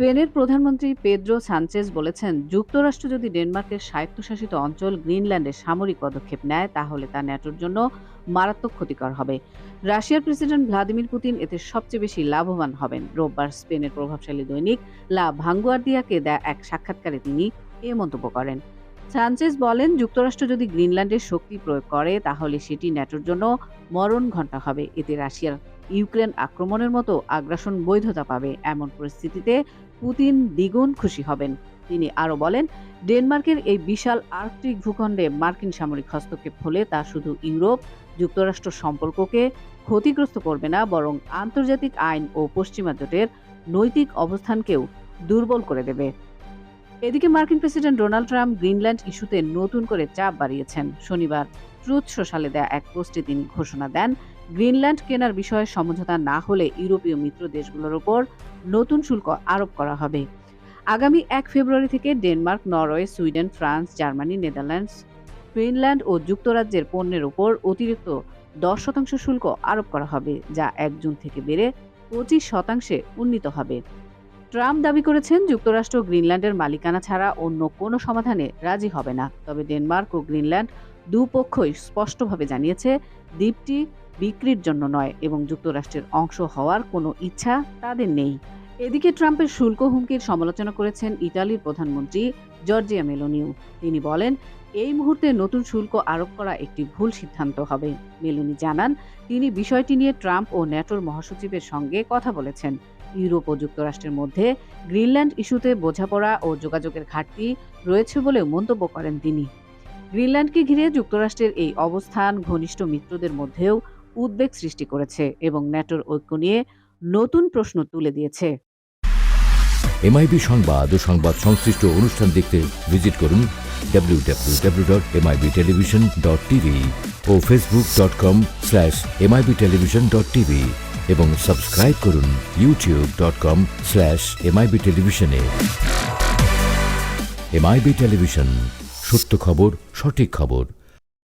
স্পেনের প্রধানমন্ত্রী Pedro Sanchez বলেছেন, যুক্তরাষ্ট্র যদি ডেনমার্কের স্বায়ত্তশাসিত অঞ্চল গ্রিনল্যান্ডে সামরিক পদক্ষেপ নেয়, তাহলে তা ন্যাটোর জন্য মারাত্মক ক্ষতিকর হবে। রাশিয়ার প্রেসিডেন্ট ভ্লাদিমির পুতিন এতে সবচেয়ে বেশি লাভবান হবেন। রোববার স্পেনের প্রভাবশালী দৈনিক লা ভাঙ্গুয়ার্দিয়াকে দেয়া এক সাক্ষাৎকারে তিনি এ মন্তব্য করেন। সানচেজ বলেন, যুক্তরাষ্ট্র যদি গ্রিনল্যান্ডের শক্তি প্রয়োগ করে, তাহলে সেটি ন্যাটোর জন্য মরণ ঘণ্টা হবে। এতে রাশিয়ার ইউক্রেন আক্রমণের মতো আগ্রাসন বৈধতা পাবে। এমন পরিস্থিতিতে পুতিন দ্বিগুণ খুশি হবেন। তিনি আরও বলেন, ডেনমার্কের এই বিশাল আর্কটিক ভূখণ্ডে মার্কিন সামরিক হস্তক্ষেপ হলে তা শুধু ইউরোপ, যুক্তরাষ্ট্র সম্পর্ককে ক্ষতিগ্রস্ত করবে না, বরং আন্তর্জাতিক আইন ও পশ্চিমা জোটের নৈতিক অবস্থানকেও দুর্বল করে দেবে। এদিকে মার্কিন প্রেসিডেন্ট ডোনাল্ড ট্রাম্প গ্রিনল্যান্ড ইস্যুতে নতুন করে চাপ বাড়িয়েছেন। শনিবার ট্রুথ সোশ্যালে দেয়া এক পোস্টে তিনি ঘোষণা দেন, গ্রিনল্যান্ড কেনার বিষয়ে সমঝোতা না হলে ইউরোপীয় মিত্র দেশগুলোর ওপর নতুন শুল্ক আরোপ করা হবে। আগামী এক ফেব্রুয়ারি থেকে Denmark, Norway, Sweden, France, Germany, Netherlands Finland ও যুক্তরাজ্যের পণ্যের ওপর অতিরিক্ত দশ শতাংশ শুল্ক আরোপ করা হবে, যা এক জুন থেকে বেড়ে পঁচিশ শতাংশে উন্নীত হবে। ট্রাম্প দাবি করেছেন যুক্তরাষ্ট্র গ্রিনল্যান্ডের মালিকানা ছাড়া অন্য কোনো সমাধানে রাজি হবে না। তবে ডেনমার্ক ও গ্রিনল্যান্ড দুপক্ষই স্পষ্টভাবে জানিয়েছে, দ্বীপটি বিক্রির জন্য নয় এবং যুক্তরাষ্ট্রের অংশ হওয়ার কোনো ইচ্ছা তাদের নেই। এদিকে ট্রাম্পের শুল্ক হুমকির সমালোচনা করেছেন ইতালির প্রধানমন্ত্রী জর্জিয়া মেলোনিও তিনি বলেন, এই মুহূর্তে নতুন শুল্ক আরোপ করা একটি ভুল সিদ্ধান্ত হবে। মেলোনি জানান, তিনি বিষয়টি নিয়ে ট্রাম্প ও ন্যাটোর মহাসচিবের সঙ্গে কথা বলেছেন। ইউরোপ ও যুক্তরাষ্ট্রের মধ্যে গ্রিনল্যান্ড ইস্যুতে বোঝাপড়া ও যোগাযোগের ঘাটতি রয়েছে বলেও মন্তব্য করেন তিনি। গ্রিনল্যান্ডকে ঘিরে যুক্তরাষ্ট্রের এই অবস্থান ঘনিষ্ঠ মিত্রদের মধ্যেও উদ্বেগ সৃষ্টি করেছে এবং ন্যাটোর ঐক্য নিয়ে নতুন প্রশ্ন তুলে দিয়েছে। এমআইবি সংবাদ ও সংবাদ সংশ্লিষ্ট অনুষ্ঠান দেখতে ভিজিট করুন www.mibtelevision.tv ও facebook.com এবং সাবস্ক্রাইব করুন YouTube dot com slash MIB টেলিভিশনে এমআইবি টেলিভিশন সত্য খবর, সঠিক খবর।